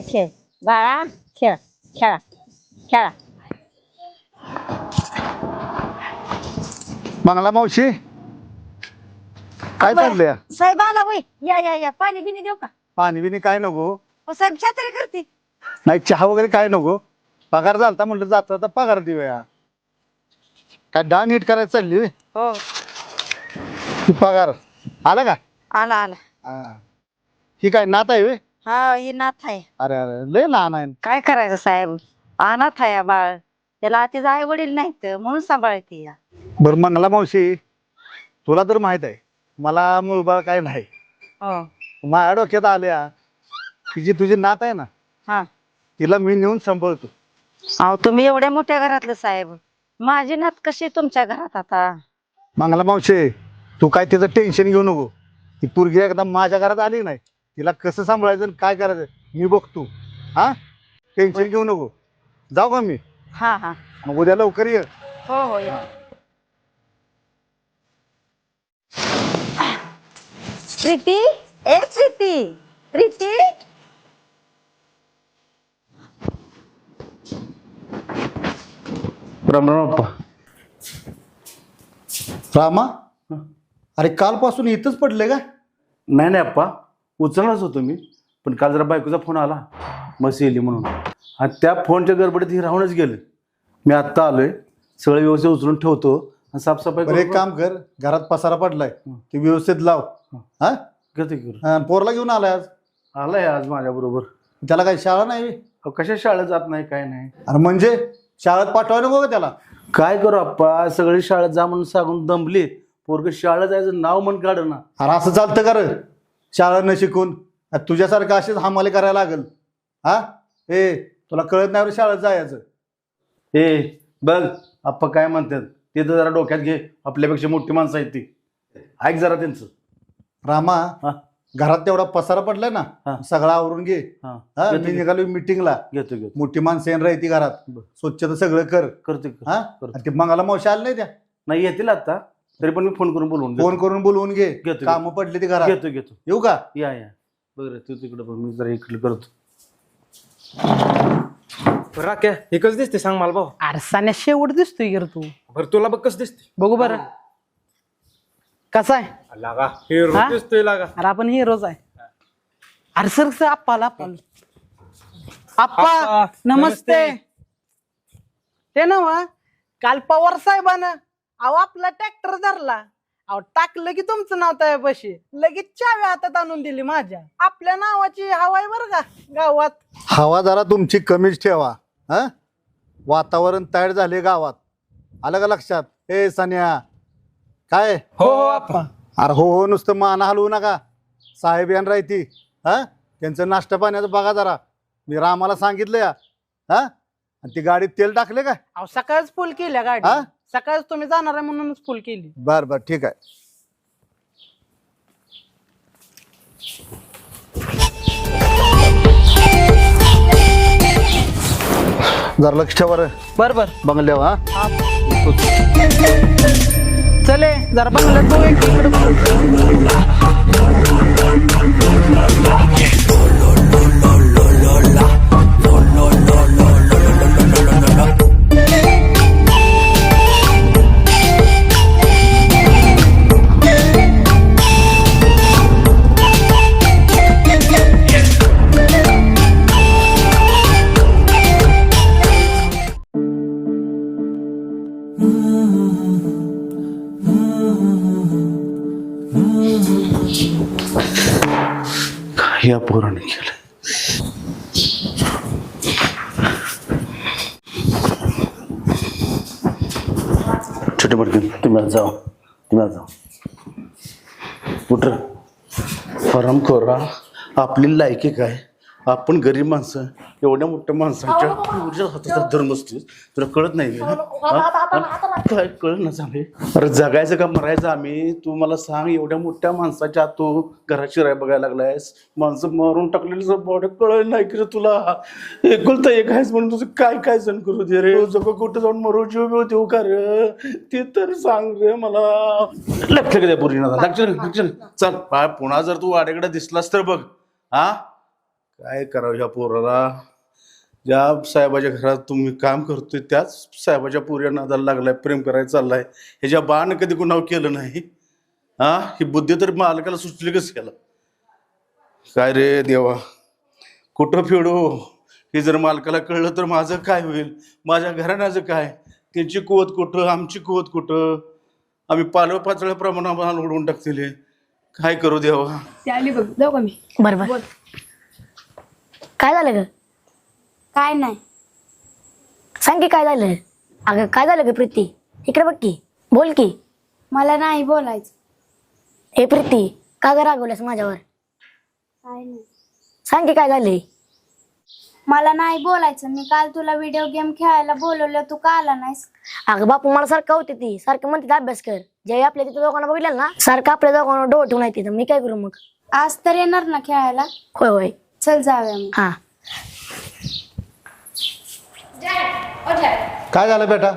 खेळ. खेळ बाळा खेळ खेळा खेळा. मंगला मावशी? काय. चाललंय? साहेब आला वय. या या या. पाणी बिनी देऊ का? पाणी बिनी काय नको. हो साहेब छात्री करते. नाही चहा वगैरे काय नको. पगार झालता म्हटलं जाता आता पगार देऊया. काय डा नीट करायला चालली होय? हो. ती पगार. आला का? आला आला. हा. ही काय नात आहे होय? हा ही नाथ आहे. अरे अरे लय लहान आहे. काय करायचं साहेब? अनाथ आहे बाळ. त्याला तिचा आई वडील नाहीत म्हणून सांभाळते या. बर मंगला मावशी तुला तर माहीत आहे मला मुलबाळ काय नाही. हो. माझ्या डोक्यात आल्या की जी तुझी नात आहे ना हा. तिला मी नेऊन सांभाळतो. अहो तुम्ही एवढ्या मोठ्या घरातलं साहेब. माझी नात कशी तुमच्या घरात आता? मंगला मावशी तू काय त्याचं टेन्शन घेऊ नको. ती पोरगी एकदा माझ्या घरात आली नाही तिला कसं सांभाळायचं आणि काय करायचं मी बघतो. हा? टेन्शन घेऊ नको. जाऊ का मी? हा हा. मग उद्या लवकर ये. हो हो या. प्रीती? ए प्रीती. प्रीती? राम राम अप्पा. रामा? अरे कालपासून इथंच पडले का? नाही नाही अप्पा. उचलणारच होतो मी पण काल जरा बायकोचा फोन आला मस्त येली म्हणून. आणि त्या फोनच्या गडबडीत ही राहूनच गेले. मी आत्ता आलोय सगळं व्यवस्थित उचलून ठेवतो आणि साफसफाई बरं एक काम कर घरात पसारा पडलाय ते व्यवस्थित लाव. हा. करते करू पोरला घेऊन आलाय आज? आलाय आज माझ्या बरोबर त्याला काही शाळा नाही? कशा शाळेत जात नाही काय नाही. अरे म्हणजे शाळेत पाठवाय नको का त्याला? काय करू अप्पा सगळी शाळेत जा म्हणून सांगून दमली. पोरग शाळेत जायचं नाव म्हण काढ ना अरे असं चालतं का रे? शाळा न शिकून तुझ्यासारखं असेच हमाले करायला लागल. हा? ए तुला कळत नाही शाळेत जायचं. ए बघ अप्पा काय म्हणतात ते तर जरा डोक्यात घे. आपल्यापेक्षा मोठी माणसं आहेत ती. ऐक जरा त्यांचं. रामा हा. घरात तेवढा पसारा पडलाय ना. सगळा आवरून घे. हा. मी. निघालो मिटिंगला. घेतो घेतो. मोठी माणसं येणार राहते घरात. स्वच्छता सगळं कर. करते. हा? ते मंगाला मावशी आले नाही त्या. नाही येतील आता. तरी पण मी फोन करून बोलवून घेतो. फोन करून बोलवून घे. घेतो. काम पडली ती घरात. घेतो घेतो. येऊ का? या या. बरं तू तिकडे बघ मी जरा इकडे करतो. राख्या हे कसं दिसते सांग मला भाऊ. आरसाने शेवट दिसतोय गिर तू? बरं तुला बघ कसं दिसते बघू बरं. कसा आहे? लागा. हिरो हा? दिसतोय लागा. अरे आपण हिरोज आहे. अरे सर सर आप्पाला आप्पाला. आप्पा आप्पा, नमस्ते. नमस्ते. ते ना वा काल पवार साहेबानं अहो आपला ट्रॅक्टर धरला. अहो टाकलं की तुमचं नाव त्या बशी लगेच चावी हातात आणून दिली माझ्या. आपल्या नावाची हवाय बरं का गावात. हवा जरा तुमची कमीच ठेवा हा? वातावरण तयार झाले गावात. आलं का लक्षात? ए सन्या. काय? हो आप्पा अरे हो हो नुसतं मान हलवू नका. साहेब यान राहती हा? त्यांचं नाश्ता पाण्याचं बघा जरा. मी रामाला सांगितलं या हा? आणि ती गाडीत तेल टाकले का अहो सकाळच फुल केल्या गाडी हा? सकाळच तुम्ही जाणार आहे म्हणूनच फुल केली. बर बर ठीक आहे. जरा लक्ष ठेवा रे बर बर. बंगल्यावर हा? चले जरा बंगल्यात बघू एक बघू. छोटे मटके तुम्ही आज जाओ तुम्ही आज जाओ कुठं फरम खोरा आपली लायकी काय? आपण गरीब माणसं एवढ्या मोठ्या माणसाच्या तुझ्या हातात धर्म असतोस तुला कळत नाही का? हा? हा? काय कळत ना सांगे अरे जगायचं का मरायचं? आम्ही तू मला सांग एवढ्या मोठ्या माणसाच्या आत तू घरात शिराय बघायला लागलायस. माणसं मारून टाकलेली बॉडी कळत नाही की रे तुला. एकुलता एक आहेस म्हणून तुझं काय काय सण करू दे रे? जग कुठं जाऊन मरू? जीव बिव देऊ का रे? ते तर सांग रे मला. लक्ष द्या पूर्वी लक्ष लक्ष चल पुन्हा जर तू वाड्याकडे दिसलास तर बघ. हा? काय करावं ह्या पोराला? ज्या साहेबाच्या घरात तुम्ही काम करतोय त्याच साहेबाच्या पोऱ्या नादाला लागलाय प्रेम करायला चाललाय. ह्याच्या बाण कधी कुणाव केलं नाही? हा? ही बुद्धी तर मालकाला सुचली कसं केला काय रे देवा? कुठं फिडू हे जर मालकाला कळलं तर माझं काय होईल? माझ्या घराण्याचं काय? त्यांची कुवत कुठं? आमची कुवत कुठं? आम्ही पालव पाचळ्या प्रमाणात उडवून टाकतील. काय करू देवा? ते आली बघ जाऊ का मी? बरं बरं काय झालं ग? काय नाही. सांग की काय झालं? अगं काय झालं ग प्रीती? इकडे बघ की बोल की. मला नाही बोलायचं. हे प्रीती का ग रागवल्यास माझ्यावर? काय नाही. सांग की काय झालंय? मला नाही बोलायचं. मी काल तुला व्हिडिओ गेम खेळायला बोलवलं तू का आला नाहीस? अगं बापू मला सारखं होती ती. सारखं म्हणते अभ्यास कर. जे आपल्या तिथं दोघांना बघितलं ना सारखं आपल्या दोघांना डोळ ठेवून तिथं. मी काय करू मग? आज तर येणार ना खेळायला? होय होय. चल जाऊया मग. हा. काय झालं बेटा?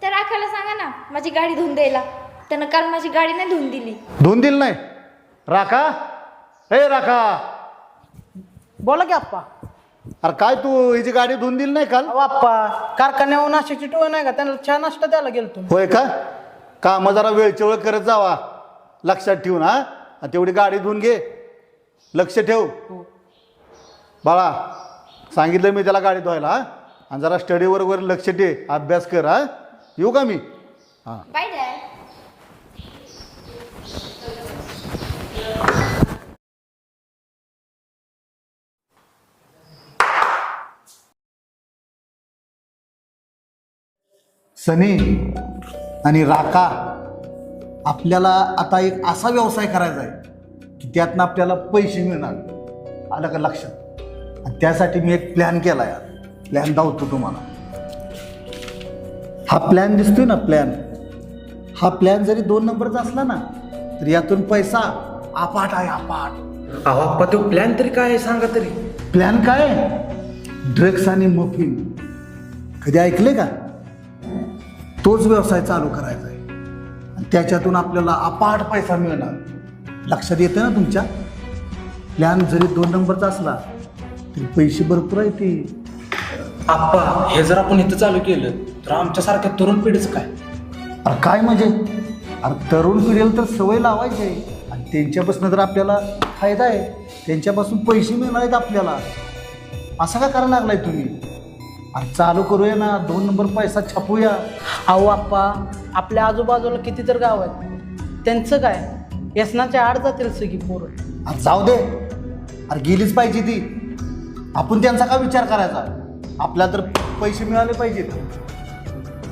त्या राखायला सांगा ना माझी गाडी धुवून द्यायला. त्यानं काल माझी गाडी नाही धुवून दिली. धुवून दिलं नाही? राखा. हे राखा. बोला की आप्पा. अरे काय तू हिची गाडी धुवून दिली नाही काल? अहो आप्पा कारखान्यावर नाशिकची टोळ नाही का? त्यांना चहा नाश्ता द्यायला गेलो तुम्ही होय का? काम जरा वेळच्या वेळ करत जावा. लक्षात ठेवून हा? आणि तेवढी गाडी धुवून घे. लक्ष ठेव. बाळा सांगितलं मी त्याला गाडी धुवायला हा? आणि जरा स्टडीवर वगैरे लक्ष ठे अभ्यास कर हा? येऊ का मी? हां. बाय डॅड सनी आणि राका आपल्याला आता एक असा व्यवसाय करायचा आहे की त्यातनं आपल्याला पैसे मिळणार. आलं का लक्षात? आणि त्यासाठी मी एक प्लॅन केला आहे प्लॅन दावतो तुम्हाला. हा प्लॅन दिसतोय ना प्लॅन हा प्लॅन जरी दोन नंबरचा असला ना तर यातून पैसा अपाट आहे अहो आप्पा तो प्लॅन तरी काय आहे सांगा तरी? प्लॅन काय ड्रग्स आणि मफिन कधी ऐकले का? तोच व्यवसाय चालू करायचा आहे. आणि त्याच्यातून आपल्याला अपाट पैसा मिळणार. लक्षात येतं ना तुमच्या? प्लॅन जरी दोन नंबरचा असला तरी पैसे भरपूर आहे ते. आप्पा हे जर आपण इथं चालू केलं तर आमच्यासारख्या तरुण पिढीचं काय? अरे काय म्हणजे? अरे तरुण पिढीला तर सवय लावायची आहे. आणि त्यांच्यापासून तर आपल्याला फायदा आहे. त्यांच्यापासून पैसे मिळणार आहेत आपल्याला. असं का करायला लागलाय तुम्ही? अरे चालू करूया ना दोन नंबर पैसा छापूया. अहो आप्पा आपल्या आजूबाजूला किती तर गाव आहेत. त्यांचं काय? व्यसनाच्या आड जातील सगळी पोरं. अरे जाऊ दे. अरे गेलीच पाहिजे ती. आपण त्यांचा का विचार करायचा? आपल्याला तर पैसे मिळाले पाहिजेत.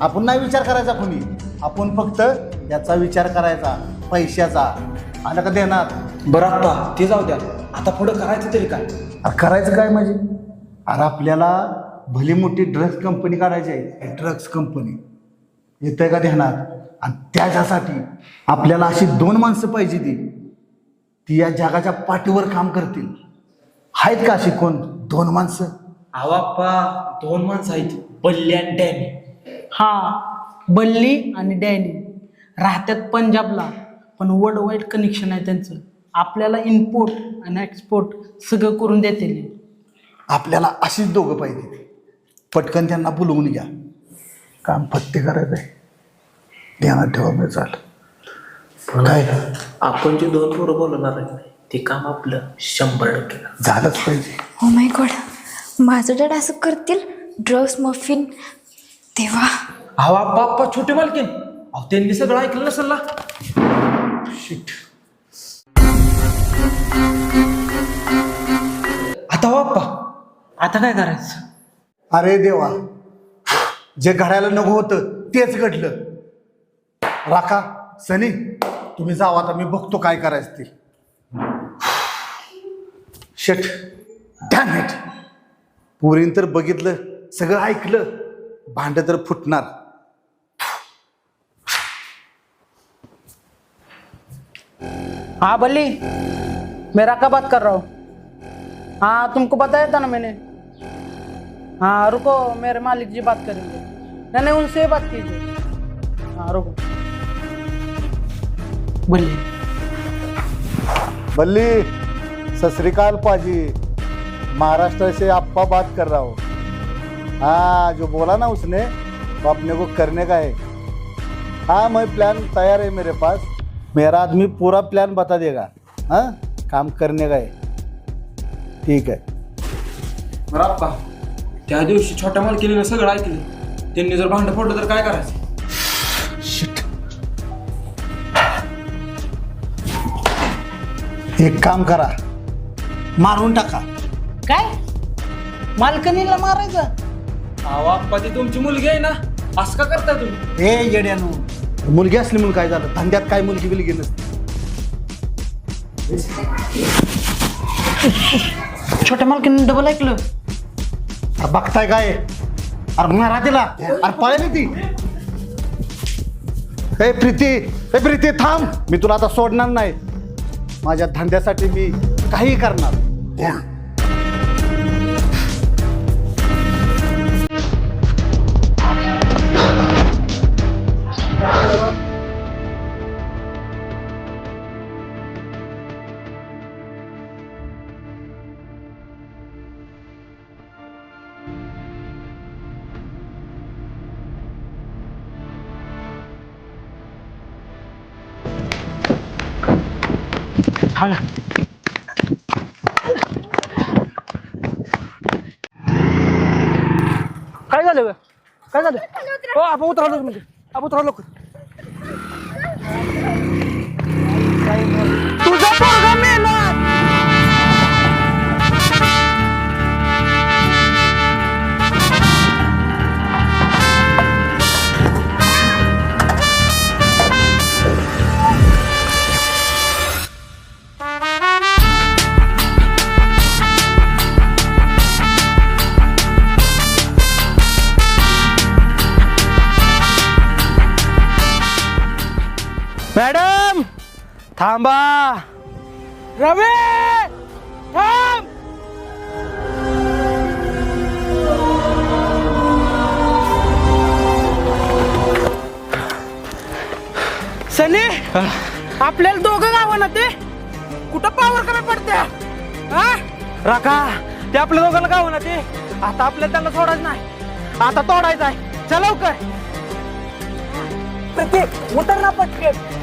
आपण नाही विचार करायचा कोणी. आपण फक्त याचा विचार करायचा पैशाचा. आलं का देणार? बरं आप्पा ते जाऊ द्या. आता पुढं करायचं तरी काय? अरे करायचं काय म्हणजे? अरे आपल्याला भली मोठी ड्रग्स कंपनी काढायची आहे. ड्रग्स कंपनी येतंय का ध्यानात आणि त्याच्यासाठी आपल्याला अशी दोन माणसं पाहिजे ती. ती या जगाच्या पाठीवर काम करतील. आहेत का अशी कोण? दोन माणसं. अहो आप्पा दोन माणसं आहेत. बल्ली आणि डॅनी. हा बल्ली आणि डॅनी. राहत्यात पंजाबला पण वर्ल्ड वाईड कनेक्शन आहे त्यांचं. आपल्याला इम्पोर्ट आणि एक्सपोर्ट सगळं करून देतील. आपल्याला अशीच दोघं पाहिजे. पटकन त्यांना बोलवून घ्या. काम फत्ते करायचं आहे. ध्यानात ठेवा मी चाल काय? आपण जे दोन पोरं बोलणार आहे ते काम आपलं शंभर टक्के झालंच पाहिजे. ओ माय गॉड माझं डॅड असं करतील? ड्रग्स मफिन तेव्हा? अहो आप्पा आप्पा छोटे मालकीन अहो त्यांनी सगळं ऐकलं नसेल ना? शिट आता हो आप्पा आता काय करायचं? अरे देवा. जे घडायला नको होतं तेच घडलं. राखा सनी तुम्ही जावा आता मी बघतो काय करायचं ते. शेट डॅमेट पुरीन तर बघितलं सगळं ऐकलं. भांड तर फुटणार. हाँ बल्ली मैं राका बात कर रहा हूँ। हाँ तुमको बताया था ना मैंने। हाँ रुको मेरे मालिक जी बात करेंगे। नहीं नहीं उनसे बात कीजिए। हाँ रुको। बल्ली। बल्ली। सत श्रीकाल पाजी महाराष्ट्र से अप्पा बात कर रहा हूँ हाँ जो बोला ना उसने वो अपने को करने का है. हाँ मैं प्लान तैयार है मेरे पास. मेरा आदमी पूरा प्लान बता देगा. हाँ काम करने का है. ठीक है. बरं आप्पा. त्या दिवशी छोट्या मालकीने सगळं ऐकलं. त्यांनी जर भांडं फोडलं तर काय करायचं? एक काम करा. मारून टाका. काय? मालकणीला मारायचं? अहो आप्पा ती तुमची मुलगी आहे ना? असं का करताय तुम्ही? ए येड्यानो मुलगी असली म्हणून काय झालं? धंद्यात काय मुलगी बिलगी नसते. छोट्या मालकीने डबल ऐकलं. अरे बघताय काय? अरे मारा तिला अरे पळेल ती. ए प्रीती ए प्रीती थांब. मी तुला आता सोडणार नाही. माझ्या धंद्यासाठी मी काही करणार. काय झालं ग? काय झालं? हो आपण उतरलो म्हणजे. आपण उतरलो तुझा थांबा. रवी थांब. सनी आपल्याला दोघं गावं ना ते? कुठं पावर कमी पडत्या? हा? राखा ते आपल्या दोघांना गावं ना ते? आता आपल्याला त्यांना सोडायचं नाही. आता तोडायचं आहे. चल लवकर. प्रत्येक उतर ना पटकन.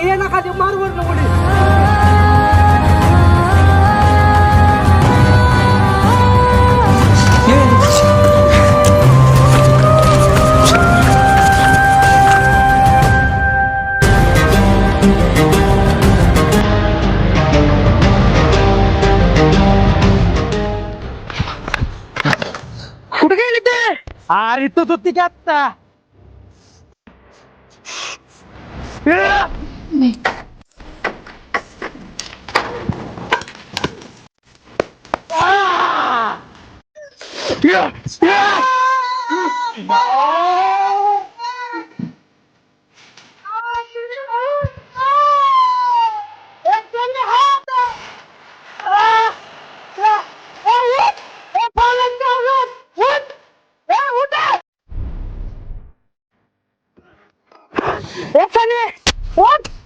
मी अगं ये ना खाली मारवर नको कुठे गेली ते? अरे तो तो ती आत्ता. ね。ああ！いや、いや。What's on it? What?